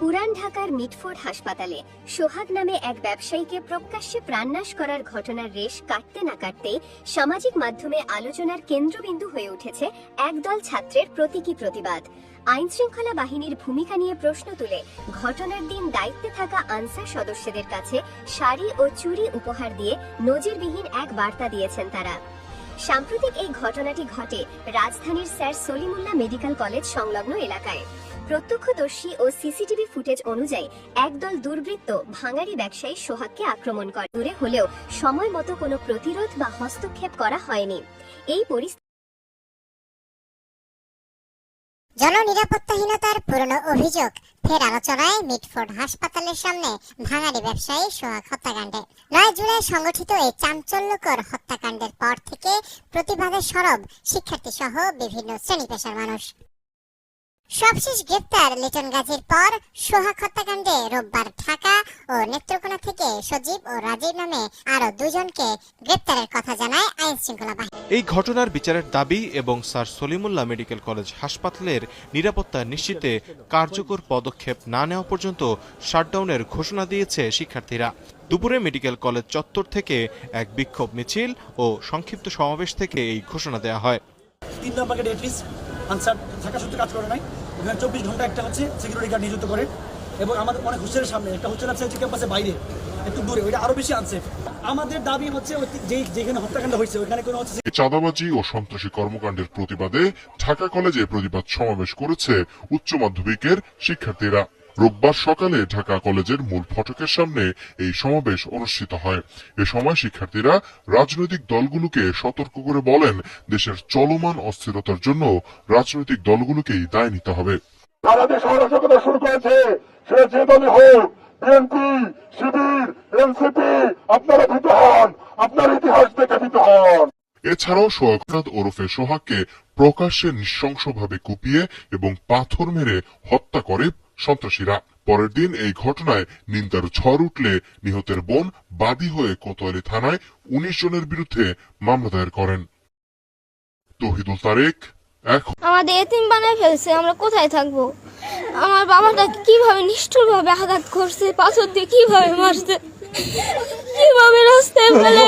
পুরান ঢাকার মিটফোর্ড হাসপাতালে সোহাগ নামে এক ব্যবসায়ীকে প্রকাশ্যে প্রাণনাশ করার ঘটনার রেশ কাটতে না কাটতেই সামাজিক মাধ্যমে আলোচনার কেন্দ্রবিন্দু হয়ে উঠেছে একদল ছাত্রের প্রতীকী প্রতিবাদ। আইন শৃঙ্খলা বাহিনীর ভূমিকা নিয়ে প্রশ্ন তুলে ঘটনার দিন দায়িত্বে থাকা আনসার সদস্যদের কাছে শাড়ি ও চুরি উপহার দিয়ে নজিরবিহীন এক বার্তা দিয়েছেন তারা। সাম্প্রতিক এই ঘটনাটি ঘটে রাজধানীর স্যার সলিমুল্লাহ মেডিকেল কলেজ সংলগ্ন এলাকায়। প্রত্যক্ষদর্শী ও সিসিটিভি ফুটেজ অনুযায়ী একদল দুর্বৃত্ত ভাঙারি ব্যবসায়ী সোহাগকে আক্রমণ করে। দূরে হলেও সময় মতো কোনো প্রতিরোধ বা হস্তক্ষেপ করা হয়নি। এই পরিস্থিতি জননিরাপত্তাহীনতার পুরনো অভিযোগ। ফের আলোচনায় মিটফোর্ড হাসপাতালের সামনে ভাঙারি ব্যবসায়ী সোহাগ হত্যাকাণ্ডে। নয় জুলাই সংগঠিত এই চাঞ্চল্যকর হত্যাকাণ্ডের পর থেকে প্রতিবাদে সরব শিক্ষার্থী সহ বিভিন্ন শ্রেণি পেশার মানুষ। সবশেষ গ্রেপ্তার লিটন গাজীর পর সোহাগ হত্যাকাণ্ডে রোববার ঢাকা ও নেত্রকোনা থেকে সজীব ও রাজীব নামে আরও দুজনকে গ্রেপ্তারের কথা জানায় আইন শৃঙ্খলা বাহিনী। এই ঘটনার বিচারের দাবি এবং স্যার সলিমুল্লাহ মেডিকেল কলেজ হাসপাতালের নিরাপত্তা নিশ্চিতে কার্যকর পদক্ষেপ না নেওয়া পর্যন্ত শাটডাউনের ঘোষণা দিয়েছে শিক্ষার্থীরা। দুপুরে মেডিকেল কলেজ চত্বর থেকে এক বিক্ষোভ মিছিল ও সংক্ষিপ্ত সমাবেশ থেকে এই ঘোষণা দেওয়া হয়। তিন নম্বরকে থাকা সত্ত্বে কাজ করে নাই। ওখানে চব্বিশ ঘণ্টা একটা হচ্ছে সিকিউরিটি গার্ড নিযুক্ত করে এবং আমাদের অনেক হোস্টেলের সামনে। একটা হোস্টেল আছে ক্যাম্পাসের বাইরে, একটু দূরে, ওইটা আরও বেশি আনসেফ আমাদের দাবি হচ্ছে যেই যেখানে হত্যাকাণ্ড হয়েছে ওখানে কোনো হচ্ছে চাঁদাবাজি ও সন্ত্রাসী কর্মকাণ্ডের প্রতিবাদে ঢাকা কলেজে প্রতিবাদ সমাবেশ করেছে উচ্চ মাধ্যমিকের শিক্ষার্থীরা। রোববার সকালে ঢাকা কলেজের মূল ফটকের সামনে এই সমাবেশ অনুষ্ঠিত হয়। এ সময় শিক্ষার্থীরা রাজনৈতিক দলগুলোকে সতর্ক করে বলেন দেশের চলমান অস্থিরতার জন্য রাজনৈতিক দলগুলোকেই দায় নিতে হবে। যারা দেশ অরাজকতা শুরু করেছে সে যে দলই হোক বিএনপি শিবির এনসিপি আপনারা ভীত হন আপনার ইতিহাস দেখে ভীত হন। এছাড়াও সোহাগনাথ ওরফে সোহাগকে প্রকাশ্যে নৃশংসভাবে কুপিয়ে এবং পাথর মেরে হত্যা করে সন্ত্রাসীরা। পরের দিন এই ঘটনায় নিন্দার ঝড় উঠলে নিহতের বোন বাদী হয়ে কোতোয়ালি থানায় উনিশ জনের বিরুদ্ধে মামলা দায়ের করেন। তহিদুল তারেক আমাদের এতিম বানায় ফেলছে, আমরা কোথায় থাকব? আমার বাবাটা কীভাবে নিষ্ঠুরভাবে আঘাত করছে, পাথর দিয়ে কীভাবে মারছে? কীভাবে রাস্তায় ফেলে